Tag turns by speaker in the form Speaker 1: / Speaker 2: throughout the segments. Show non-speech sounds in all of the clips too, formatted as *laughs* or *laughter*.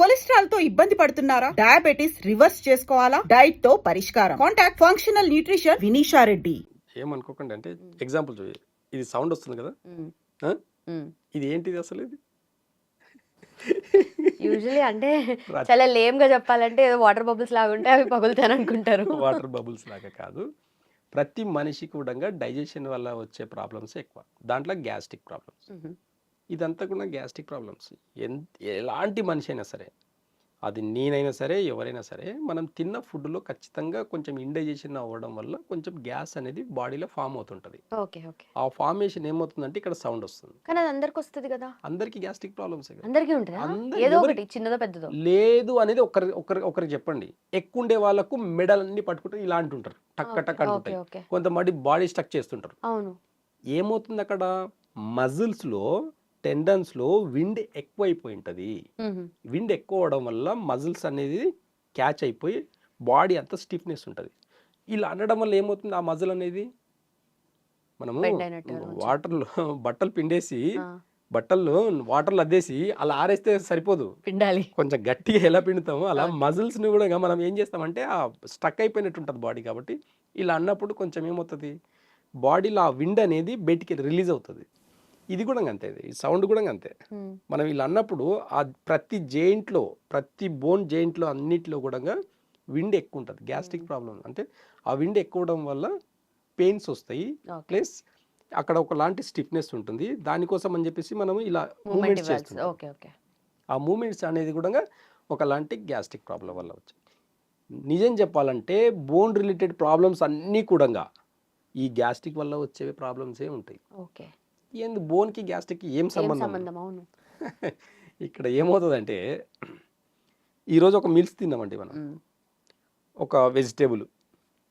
Speaker 1: కొలెస్ట్రాల్తో ఇబ్బంది పడుతున్నారా? Diabetes reverse చేసుకోవాలా? డైట్తో పరిష్కారం. Contact functional nutrition Vineesha Reddy.
Speaker 2: ఏమనుకోకండి అంటే ఎగ్జాంపుల్ ఇది సౌండ్ వస్తుంది కదా? ఇది ఏంటిది అసలు ఇది?
Speaker 3: యూజువలీ అంటే *laughs* చాలా లేమ్గా చెప్పాలంటే ఏదో వాటర్ బబుల్స్ లాగా ఉంటే అవి పగులుతాను అనుకుంటారు. *laughs*
Speaker 2: వాటర్ బబుల్స్ లాగా కాదు. ప్రతి మనిషికి కూడా డైజెషన్ వల్ల వచ్చే ప్రాబ్లమ్స్ ఎక్కువ. దాంట్లో గ్యాస్ట్రిక్ ప్రాబ్లమ్స్. ఇదంతా కూడా గ్యాస్ట్రిక్ ప్రాబ్లమ్స్. ఎలాంటి మనిషి అయినా సరే అది నేనైనా సరే ఎవరైనా సరే మనం తిన్న ఫుడ్లో ఖచ్చితంగా కొంచెం ఇండైజెషన్ అవ్వడం వల్ల కొంచెం గ్యాస్ అనేది బాడీలో ఫామ్ అవుతుంటుంది. ఆ ఫార్మేషన్ ఏమవుతుందంటే ఇక్కడ సౌండ్ వస్తుంది.
Speaker 3: కానీ అది అందరికి వస్తుంది కదా?
Speaker 2: అందరికీ గ్యాస్ట్రిక్ ప్రాబ్లమ్స్
Speaker 3: అందరికీ ఉంటుందా?
Speaker 2: అందరి-
Speaker 3: ఏదో
Speaker 2: ఎవరి-
Speaker 3: ఒకటి చిన్నదో పెద్దదో?
Speaker 2: లేదు అనేది ఒకరి ఒకరి ఒకరికి చెప్పండి. ఎక్కువ ఉండే వాళ్ళకు మెడలన్నీ పట్టుకుంటే ఇలా అంటుంటారు టక్క టక్ అంటుంటాయి. కొంతమంది బాడీ స్టక్ చేస్తుంటారు.
Speaker 3: అవును.
Speaker 2: ఏమవుతుంది అక్కడ? మజిల్స్లో టెండన్స్లో విండ్ ఎక్కువైపోయి ఉంటుంది
Speaker 3: మ్మ్.
Speaker 2: విండ్ ఎక్కువ అవడం వల్ల మజిల్స్ అనేది క్యాచ్ అయిపోయి బాడీ అంతా స్టిఫ్నెస్ ఉంటుంది. ఇలా అనడం వల్ల ఏమవుతుంది? ఆ మజిల్ అనేది మనము. వాటర్లో *laughs* బట్టలు పిండేసి బట్టల్లో వాటర్లో అద్దేసి అలా ఆరేస్తే సరిపోదు.
Speaker 3: పిండాలి.
Speaker 2: కొంచెం గట్టిగా ఎలా పిండుతామో అలా మజిల్స్ని కూడా మనం ఏం చేస్తామంటే ఆ స్టక్ అయిపోయినట్టు ఉంటుంది బాడీ కాబట్టి ఇలా అన్నప్పుడు కొంచెం ఏమవుతుంది? బాడీలో ఆ విండ్ అనేది బయటికి రిలీజ్ అవుతుంది. ఇది కూడా అంతే ఇది. సౌండ్ కూడా అంతే. మనం ఇలా అన్నప్పుడు ఆ ప్రతి జెయింట్లో ప్రతి బోన్ జెయింట్లో అన్నిటిలో కూడా విండ్ ఎక్కువ ఉంటుంది. గ్యాస్ట్రిక్ ప్రాబ్లం అంటే ఆ విండ్ ఎక్కువ అవడం వల్ల పెయిన్స్ వస్తాయి. ప్లస్ అక్కడ ఒకలాంటి స్టిఫ్నెస్ ఉంటుంది. దానికోసం అని చెప్పేసి మనం ఇలా
Speaker 3: మూమెంట్
Speaker 2: మూమెంట్స్
Speaker 3: ఓకే
Speaker 2: ఆ మూమెంట్స్ అనేది కూడా ఒకలాంటి గ్యాస్ట్రిక్ ప్రాబ్లం వల్ల వచ్చాయి. నిజం చెప్పాలంటే బోన్ రిలేటెడ్ ప్రాబ్లమ్స్ అన్నీ కూడా ఈ గ్యాస్ట్రిక్ వల్ల వచ్చే ప్రాబ్లమ్సే ఉంటాయి.
Speaker 3: ఓకే.
Speaker 2: ఏంది బోన్కి గ్యాస్ట్రిక్కి ఏం సంబంధం
Speaker 3: అవును. *laughs*
Speaker 2: ఇక్కడ ఏమవుతుందంటే ఈరోజు ఒక మీల్స్ తిన్నామండి మనం. ఒక వెజిటేబుల్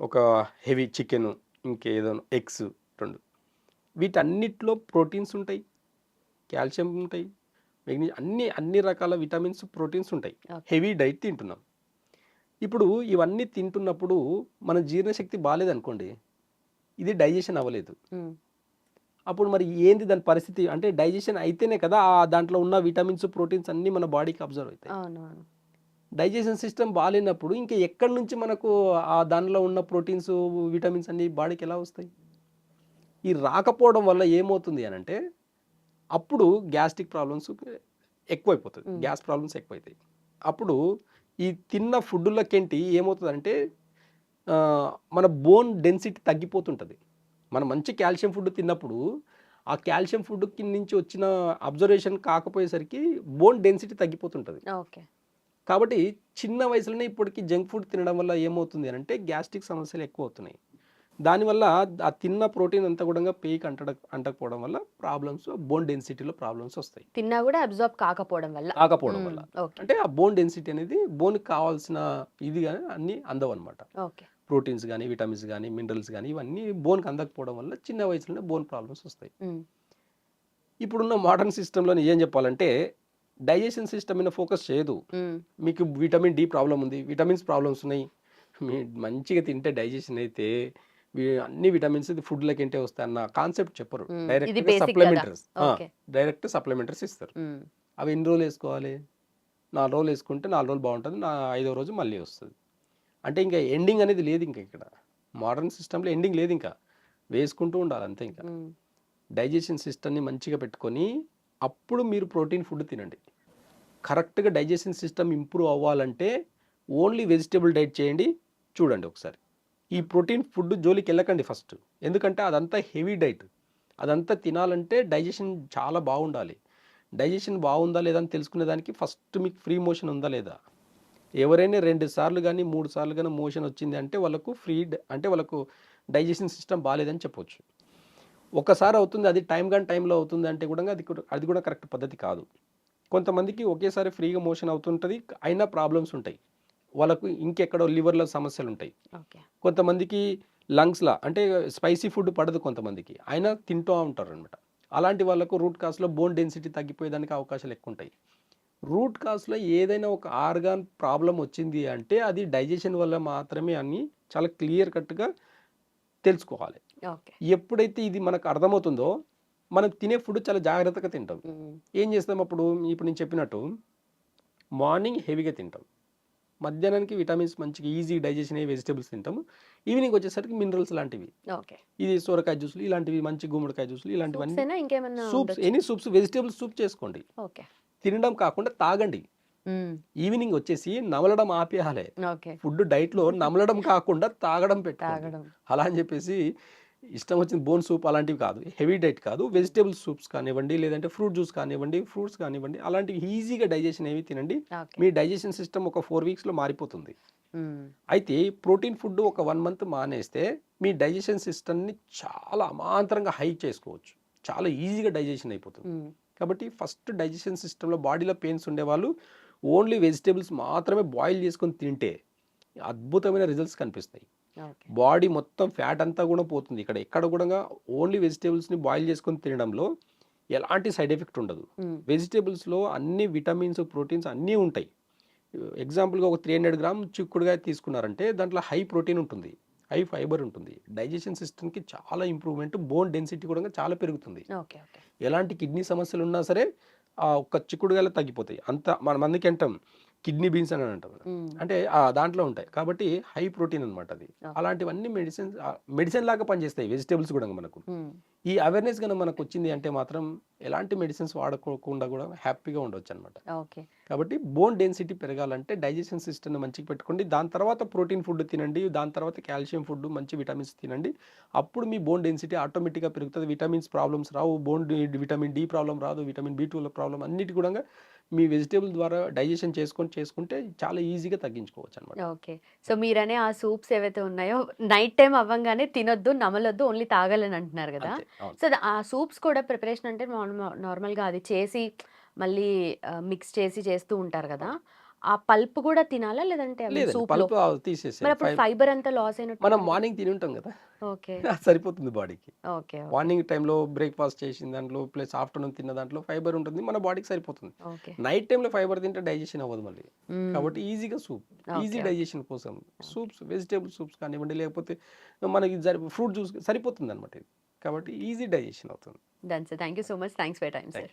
Speaker 2: ఒక హెవీ చికెన్ ఇంకేదో ఎగ్స్ రెండు. వీటన్నిటిలో ప్రోటీన్స్ ఉంటాయి కాల్షియం ఉంటాయి మెగ్నీ అన్ని అన్ని రకాల విటమిన్స్ ప్రోటీన్స్ ఉంటాయి. హెవీ డైట్ తింటున్నాం. ఇప్పుడు ఇవన్నీ తింటున్నప్పుడు మన జీర్ణశక్తి బాగాలేదనుకోండి ఇది డైజెషన్ అవ్వలేదు. అప్పుడు మరి ఏంది దాని పరిస్థితి? అంటే డైజెషన్ అయితేనే కదా ఆ దాంట్లో ఉన్న విటమిన్స్ ప్రోటీన్స్ అన్నీ మన బాడీకి అబ్జర్వ్ అవుతాయి. డైజెషన్ సిస్టమ్ బాగాలేనప్పుడు ఇంకా ఎక్కడి నుంచి మనకు ఆ దానిలో ఉన్న ప్రోటీన్స్ విటమిన్స్ అన్ని బాడీకి ఎలా వస్తాయి? ఈ రాకపోవడం వల్ల ఏమవుతుంది అని అంటే అప్పుడు గ్యాస్ట్రిక్ ప్రాబ్లమ్స్ ఎక్కువైపోతుంది. గ్యాస్ ప్రాబ్లమ్స్ ఎక్కువైతాయి. అప్పుడు ఈ తిన్న ఫుడ్లకేంటి ఏమవుతుందంటే మన బోన్ డెన్సిటీ తగ్గిపోతుంటుంది. మనం మంచి కాల్షియం ఫుడ్ తిన్నప్పుడు ఆ కాల్షియం ఫుడ్ నుంచి వచ్చిన అబ్జర్వేషన్ కాకపోయేసరికి బోన్ డెన్సిటీ తగ్గిపోతుంటుంది.
Speaker 3: ఓకే.
Speaker 2: కాబట్టి చిన్న వయసులోనే ఇప్పటికి జంక్ ఫుడ్ తినడం వల్ల ఏమవుతుంది అని అంటే గ్యాస్ట్రిక్ సమస్యలు ఎక్కువ అవుతున్నాయి దానివల్ల ఆ తిన్న ప్రోటీన్ అంతా కూడా పేకి అంటడ అంటకపోవడం వల్ల ప్రాబ్లమ్స్ బోన్ డెన్సిటీలో ప్రాబ్లమ్స్ వస్తాయి.
Speaker 3: తిన్నా కూడా అబ్జార్బ్ కాకపోవడం వల్ల.
Speaker 2: కాకపోవడం వల్ల. అంటే ఆ బోన్ డెన్సిటీ అనేది బోన్కి కావాల్సిన ఇది కానీ అన్నీ అందవు అనమాట
Speaker 3: ఓకే.
Speaker 2: ప్రోటీన్స్ కానీ విటమిన్స్ కానీ మినరల్స్ కానీ ఇవన్నీ బోన్కి అందకపోవడం వల్ల చిన్న వయసులోనే బోన్ ప్రాబ్లమ్స్ వస్తాయి. ఇప్పుడున్న మోడర్న్ సిస్టంలో ఏం చెప్పాలంటే డైజెషన్ సిస్టమ్ మీద ఫోకస్ చేయదు. మీకు విటమిన్ డి ప్రాబ్లం ఉంది విటమిన్స్ ప్రాబ్లమ్స్ ఉన్నాయి. మీ మంచిగా తింటే డైజెషన్ అయితే అన్ని విటమిన్స్ ఇది ఫుడ్లకి ఏంటే వస్తాయి అన్న కాన్సెప్ట్ చెప్పరు. డైరెక్ట్. సప్లిమెంటరీస్. డైరెక్ట్ సప్లిమెంటరీస్ ఇస్తారు. అవి ఎన్ని రోజులు వేసుకోవాలి? నాలుగు రోజులు వేసుకుంటే నాలుగు రోజులు బాగుంటుంది నా ఐదో రోజు మళ్ళీ వస్తుంది. అంటే ఇంకా ఎండింగ్ అనేది లేదు ఇంకా ఇక్కడ. మోడర్న్ సిస్టంలో ఎండింగ్ లేదు ఇంకా. వేసుకుంటూ ఉండాలి అంతే ఇంకా. డైజెషన్ సిస్టమ్ని మంచిగా పెట్టుకొని అప్పుడు మీరు ప్రోటీన్ ఫుడ్ తినండి. కరెక్ట్గా డైజెషన్ సిస్టమ్ ఇంప్రూవ్ అవ్వాలంటే ఓన్లీ వెజిటేబుల్ డైట్ చేయండి చూడండి ఒకసారి. ఈ ప్రోటీన్ ఫుడ్ జోలికి వెళ్ళకండి ఫస్ట్ ఎందుకంటే అదంతా హెవీ డైట్ అదంతా తినాలంటే డైజెషన్ చాలా బాగుండాలి. డైజెషన్ బాగుందా లేదా అని తెలుసుకునే దానికి ఫస్ట్ మీకు ఫ్రీ మోషన్ ఉందా లేదా? ఎవరైనా రెండు సార్లు కానీ మూడు సార్లు కానీ మోషన్ వచ్చింది అంటే వాళ్ళకు ఫ్రీ అంటే వాళ్ళకు డైజెషన్ సిస్టమ్ బాగాలేదని చెప్పొచ్చు. ఒకసారి అవుతుంది అది టైం కానీ టైంలో అవుతుంది అంటే కూడా అది అది కూడా కరెక్ట్ పద్ధతి కాదు. కొంతమందికి ఒకేసారి ఫ్రీగా మోషన్ అవుతుంటుంది అయినా ప్రాబ్లమ్స్ ఉంటాయి. వాళ్ళకు ఇంకెక్కడో లివర్లో సమస్యలు ఉంటాయి. కొంతమందికి లంగ్స్లా అంటే స్పైసీ ఫుడ్ పడదు కొంతమందికి. అయినా తింటూ ఉంటారు అనమాట అలాంటి వాళ్ళకు రూట్ కాస్లో బోన్ డెన్సిటీ తగ్గిపోయేదానికి అవకాశాలు ఎక్కువ ఉంటాయి రూట్ కాస్లో ఏదైనా ఒక ఆర్గాన్ ప్రాబ్లం వచ్చింది అంటే అది డైజెషన్ వల్ల మాత్రమే అని చాలా క్లియర్ కట్గా తెలుసుకోవాలి. ఎప్పుడైతే ఇది మనకు అర్థమవుతుందో మనం తినే ఫుడ్ చాలా జాగ్రత్తగా తింటాం. ఏం చేస్తాం అప్పుడు? ఇప్పుడు నేను చెప్పినట్టు మార్నింగ్ హెవీగా తింటాం. మధ్యాహ్నానికి విటమిన్స్ మంచిగా ఈజీ డైజెషన్ అయ్యే వెజిటేబుల్స్ తింటాము. ఈవినింగ్ వచ్చేసరికి మినరల్స్ లాంటివి. ఇది సొరకాయ జ్యూస్లు ఇలాంటివి మంచి గుమ్మడికాయ జ్యూస్లు ఇలాంటివన్నీ
Speaker 3: soups
Speaker 2: any soups vegetable soup చేసుకోండి. తినడం కాకుండా తాగండి. ఈవినింగ్ వచ్చేసి నమలడం ఆపేయాలి. ఫుడ్ డైట్లో నమలడం కాకుండా తాగడం పెట్టాలి
Speaker 3: తాగడం.
Speaker 2: అలా అని చెప్పేసి ఇష్టం వచ్చిన బోన్ సూప్ అలాంటివి కాదు. హెవీ డైట్ కాదు. వెజిటేబుల్ సూప్స్ కానివ్వండి లేదంటే ఫ్రూట్ జ్యూస్ కానివ్వండి ఫ్రూట్స్ కానివ్వండి అలాంటివి ఈజీగా డైజెషన్ ఏవి తినండి. మీ డైజెషన్ సిస్టమ్ ఒక ఫోర్ వీక్స్లో మారిపోతుంది. అయితే ప్రోటీన్ ఫుడ్ ఒక వన్ మంత్ మానేస్తే మీ డైజెషన్ సిస్టమ్ని చాలా అమాంతరంగా హై చేసుకోవచ్చు. చాలా ఈజీగా డైజెషన్ అయిపోతుంది. కాబట్టి ఫస్ట్ డైజెషన్ సిస్టంలో బాడీలో పెయిన్స్ ఉండేవాళ్ళు ఓన్లీ వెజిటేబుల్స్ మాత్రమే బాయిల్ చేసుకొని తింటే అద్భుతమైన రిజల్ట్స్ కనిపిస్తాయి. బాడీ మొత్తం ఫ్యాట్ అంతా కూడా పోతుంది. ఇక్కడ ఎక్కడ కూడా ఓన్లీ వెజిటేబుల్స్ని బాయిల్ చేసుకొని తినడంలో ఎలాంటి సైడ్ ఎఫెక్ట్ ఉండదు. వెజిటేబుల్స్లో అన్ని విటమిన్స్ ప్రోటీన్స్ అన్నీ ఉంటాయి. ఎగ్జాంపుల్గా ఒక త్రీ హండ్రెడ్ గ్రామ్ చిక్కుడుగా తీసుకున్నారంటే దాంట్లో హై ప్రోటీన్ ఉంటుంది. హై ఫైబర్ ఉంటుంది. డైజెషన్ సిస్టమ్కి చాలా ఇంప్రూవ్మెంట్ బోన్ డెన్సిటీ కూడా చాలా పెరుగుతుంది. ఎలాంటి కిడ్నీ సమస్యలు ఉన్నా సరే ఆ ఒక్క చిక్కుడుగాయలు తగ్గిపోతాయి. అంత మన మందికి అంటాం కిడ్నీ బీన్స్ అని అంటాం అంటే ఆ దాంట్లో ఉంటాయి. కాబట్టి హై ప్రోటీన్ అనమాట అది. అలాంటివన్నీ మెడిసిన్ మెడిసిన్ లాగా పనిచేస్తాయి వెజిటేబుల్స్ కూడా మనకు. ఈ అవేర్నెస్ కనుక మనకు వచ్చింది అంటే మాత్రం ఎలాంటి మెడిసిన్స్ వాడకోకుండా కూడా హ్యాపీగా ఉండొచ్చు అనమాట
Speaker 3: ఓకే.
Speaker 2: కాబట్టి బోన్ డెన్సిటీ పెరగాలంటే డైజెషన్ సిస్టమ్ని మంచిగా పెట్టుకోండి. దాని తర్వాత ప్రోటీన్ ఫుడ్ తినండి. దాని తర్వాత కాల్షియం ఫుడ్ మంచి విటమిన్స్ తినండి. అప్పుడు మీ బోన్ డెన్సిటీ ఆటోమేటిక్గా పెరుగుతుంది. విటమిన్స్ ప్రాబ్లమ్స్ రావు. బోన్ విటమిన్ డి ప్రాబ్లం రాదు. విటమిన్ బి టూల ప్రాబ్లం అన్నిటి కూడా మీ వెజిటేబుల్ ద్వారా డైజెషన్ చేసుకొని చేసుకుంటే చాలా ఈజీగా తగ్గించుకోవచ్చు అనమాట
Speaker 3: ఓకే. సో మీరనే ఆ సూప్స్ ఏవైతే ఉన్నాయో నైట్ టైం అవ్వగానే తినొద్దు నమలొద్దు ఓన్లీ తాగాలని అంటున్నారు కదా. సో ఆ సూప్స్ కూడా ప్రిపరేషన్ అంటే నార్మల్గా అది చేసి మళ్ళీ మిక్స్ చేసి చేస్తూ ఉంటారు కదా. ఆ పల్ప్ కూడా తినాలా? లేదంటే
Speaker 2: పల్ప్ తీసేసి
Speaker 3: ఫైబర్ అంతా లాస్ అయినట్టు
Speaker 2: మనం మార్నింగ్ తిని ఉంటాం కదా?
Speaker 3: ఓకే. *laughs*
Speaker 2: సరిపోతుంది బాడీకి.
Speaker 3: ఓకే
Speaker 2: మార్నింగ్ టైంలో బ్రేక్ఫాస్ట్ చేసిన దాంట్లో ప్లస్ ఆఫ్టర్నూన్ తిన్న దాంట్లో ఫైబర్ ఉంటుంది మన బాడీకి సరిపోతుంది. నైట్ టైంలో ఫైబర్ తింటే డైజెషన్ అవ్వదు మళ్ళీ. కాబట్టి ఈజీగా సూప్ ఈజీ. డైజెషన్ కోసం సూప్స్ వెజిటేబుల్ సూప్స్ కానివ్వండి లేకపోతే మనకి ఫ్రూట్ జ్యూస్ సరిపోతుంది అనమాట ఇది. కాబట్టి ఈజీ డైజెషన్ అవుతుంది.
Speaker 3: Done sir thank you so much thanks for time sir